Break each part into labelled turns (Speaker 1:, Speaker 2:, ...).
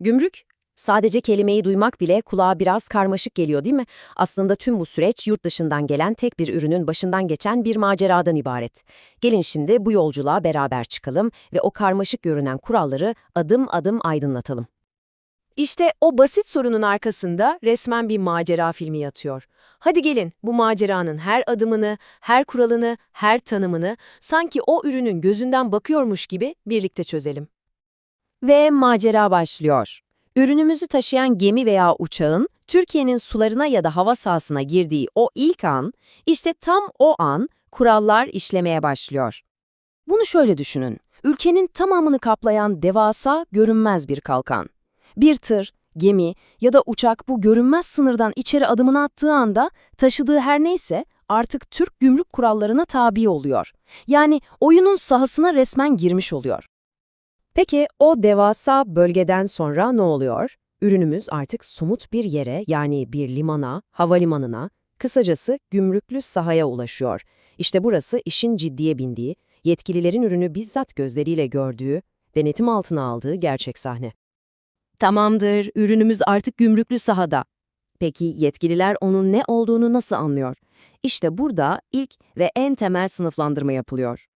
Speaker 1: Gümrük, sadece kelimeyi duymak bile kulağa biraz karmaşık geliyor değil mi? Aslında tüm bu süreç yurt dışından gelen tek bir ürünün başından geçen bir maceradan ibaret. Gelin şimdi bu yolculuğa beraber çıkalım ve o karmaşık görünen kuralları adım adım aydınlatalım.
Speaker 2: İşte o basit sorunun arkasında resmen bir macera filmi yatıyor. Hadi gelin bu maceranın her adımını, her kuralını, her tanımını sanki o ürünün gözünden bakıyormuş gibi birlikte çözelim.
Speaker 1: Ve macera başlıyor. Ürünümüzü taşıyan gemi veya uçağın Türkiye'nin sularına ya da hava sahasına girdiği o ilk an, işte tam o an kurallar işlemeye başlıyor. Bunu şöyle düşünün. Ülkenin tamamını kaplayan devasa, görünmez bir kalkan. Bir tır, gemi ya da uçak bu görünmez sınırdan içeri adımını attığı anda taşıdığı her neyse artık Türk gümrük kurallarına tabi oluyor. Yani oyunun sahasına resmen girmiş oluyor. Peki o devasa bölgeden sonra ne oluyor? Ürünümüz artık somut bir yere yani bir limana, havalimanına, kısacası gümrüklü sahaya ulaşıyor. İşte burası işin ciddiye bindiği, yetkililerin ürünü bizzat gözleriyle gördüğü, denetim altına aldığı gerçek sahne. Tamamdır, ürünümüz artık gümrüklü sahada. Peki yetkililer onun ne olduğunu nasıl anlıyor? İşte burada ilk ve en temel sınıflandırma yapılıyor.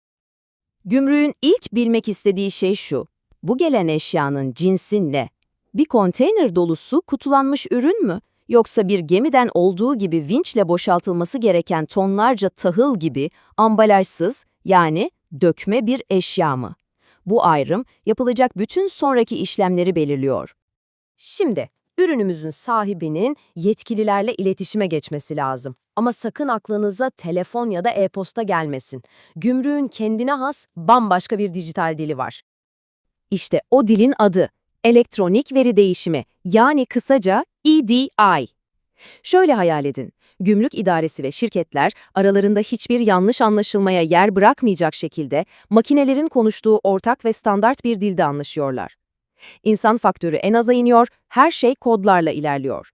Speaker 1: Gümrüğün ilk bilmek istediği şey şu. Bu gelen eşyanın cinsi ne? Bir konteyner dolusu kutulanmış ürün mü? Yoksa bir gemiden olduğu gibi vinçle boşaltılması gereken tonlarca tahıl gibi ambalajsız yani dökme bir eşya mı? Bu ayrım yapılacak bütün sonraki işlemleri belirliyor. Şimdi ürünümüzün sahibinin yetkililerle iletişime geçmesi lazım. Ama sakın aklınıza telefon ya da e-posta gelmesin. Gümrüğün kendine has bambaşka bir dijital dili var. İşte o dilin adı elektronik veri değişimi yani kısaca EDI. Şöyle hayal edin. Gümrük idaresi ve şirketler aralarında hiçbir yanlış anlaşılmaya yer bırakmayacak şekilde makinelerin konuştuğu ortak ve standart bir dilde anlaşıyorlar. İnsan faktörü en aza iniyor, her şey kodlarla ilerliyor.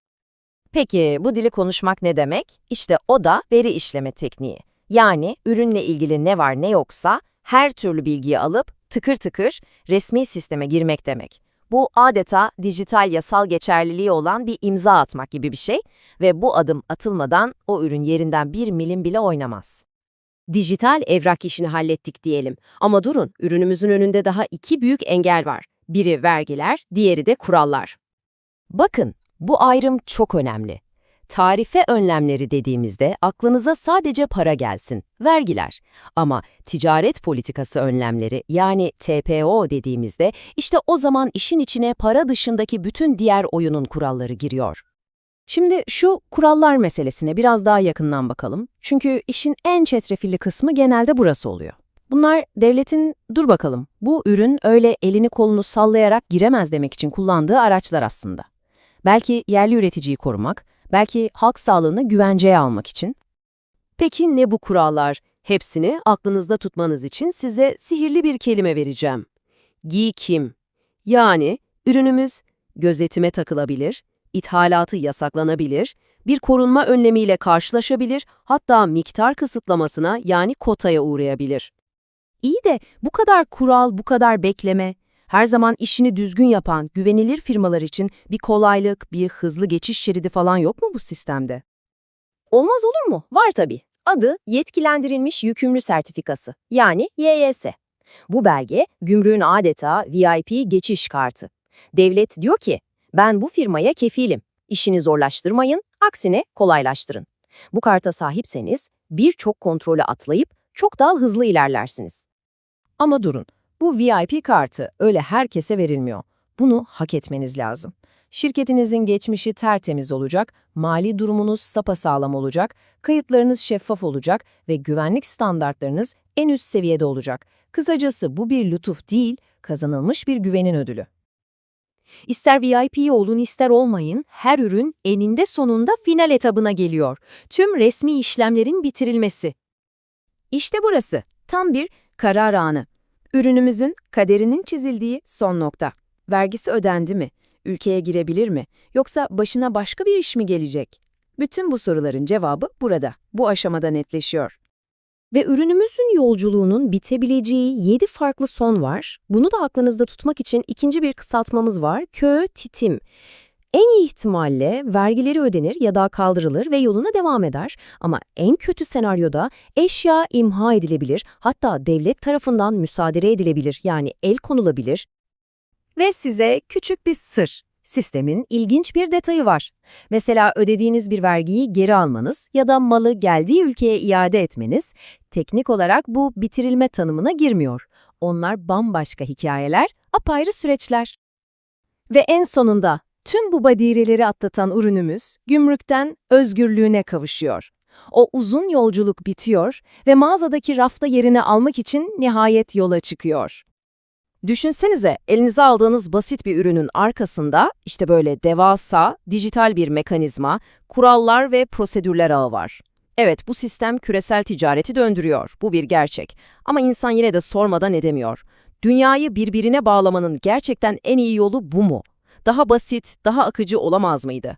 Speaker 1: Peki bu dili konuşmak ne demek? İşte o da veri işleme tekniği. Yani ürünle ilgili ne var ne yoksa her türlü bilgiyi alıp tıkır tıkır resmi sisteme girmek demek. Bu adeta dijital yasal geçerliliği olan bir imza atmak gibi bir şey ve bu adım atılmadan o ürün yerinden bir milim bile oynamaz. Dijital evrak işini hallettik diyelim ama durun ürünümüzün önünde daha iki büyük engel var. Biri vergiler, diğeri de kurallar. Bakın, bu ayrım çok önemli. Tarife önlemleri dediğimizde aklınıza sadece para gelsin, vergiler. Ama ticaret politikası önlemleri yani TPO dediğimizde işte o zaman işin içine para dışındaki bütün diğer oyunun kuralları giriyor. Şimdi şu kurallar meselesine biraz daha yakından bakalım. Çünkü işin en çetrefilli kısmı genelde burası oluyor. Bunlar devletin dur bakalım bu ürün öyle elini kolunu sallayarak giremez demek için kullandığı araçlar aslında. Belki yerli üreticiyi korumak, belki halk sağlığını güvenceye almak için. Peki ne bu kurallar? Hepsini aklınızda tutmanız için size sihirli bir kelime vereceğim. GİKİM. Yani ürünümüz gözetime takılabilir, ithalatı yasaklanabilir, bir korunma önlemiyle karşılaşabilir, hatta miktar kısıtlamasına yani kotaya uğrayabilir. İyi de bu kadar kural, bu kadar bekleme, her zaman işini düzgün yapan, güvenilir firmalar için bir kolaylık, bir hızlı geçiş şeridi falan yok mu bu sistemde? Olmaz olur mu? Var tabii. Adı Yetkilendirilmiş Yükümlü Sertifikası, yani YYS. Bu belge, gümrüğün adeta VIP geçiş kartı. Devlet diyor ki, ben bu firmaya kefilim. İşini zorlaştırmayın, aksine kolaylaştırın. Bu karta sahipseniz birçok kontrolü atlayıp çok daha hızlı ilerlersiniz. Ama durun, bu VIP kartı öyle herkese verilmiyor. Bunu hak etmeniz lazım. Şirketinizin geçmişi tertemiz olacak, mali durumunuz sapasağlam olacak, kayıtlarınız şeffaf olacak ve güvenlik standartlarınız en üst seviyede olacak. Kısacası bu bir lütuf değil, kazanılmış bir güvenin ödülü. İster VIP olun ister olmayın, her ürün eninde sonunda final etabına geliyor. Tüm resmi işlemlerin bitirilmesi. İşte burası, tam bir karar anı. Ürünümüzün kaderinin çizildiği son nokta. Vergisi ödendi mi? Ülkeye girebilir mi? Yoksa başına başka bir iş mi gelecek? Bütün bu soruların cevabı burada, bu aşamada netleşiyor. Ve ürünümüzün yolculuğunun bitebileceği 7 farklı son var. Bunu da aklınızda tutmak için ikinci bir kısaltmamız var. Kö, titim. En iyi ihtimalle vergileri ödenir ya da kaldırılır ve yoluna devam eder. Ama en kötü senaryoda eşya imha edilebilir, hatta devlet tarafından müsaade edilebilir yani el konulabilir. Ve size küçük bir sır. Sistemin ilginç bir detayı var. Mesela ödediğiniz bir vergiyi geri almanız ya da malı geldiği ülkeye iade etmeniz, teknik olarak bu bitirilme tanımına girmiyor. Onlar bambaşka hikayeler, apayrı süreçler. Ve en sonunda tüm bu badireleri atlatan ürünümüz gümrükten özgürlüğüne kavuşuyor. O uzun yolculuk bitiyor ve mağazadaki rafta yerini almak için nihayet yola çıkıyor. Düşünsenize elinize aldığınız basit bir ürünün arkasında işte böyle devasa, dijital bir mekanizma, kurallar ve prosedürler ağı var. Evet bu sistem küresel ticareti döndürüyor, bu bir gerçek. Ama insan yine de sormadan edemiyor. Dünyayı birbirine bağlamanın gerçekten en iyi yolu bu mu? Daha basit, daha akıcı olamaz mıydı?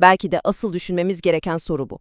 Speaker 1: Belki de asıl düşünmemiz gereken soru bu.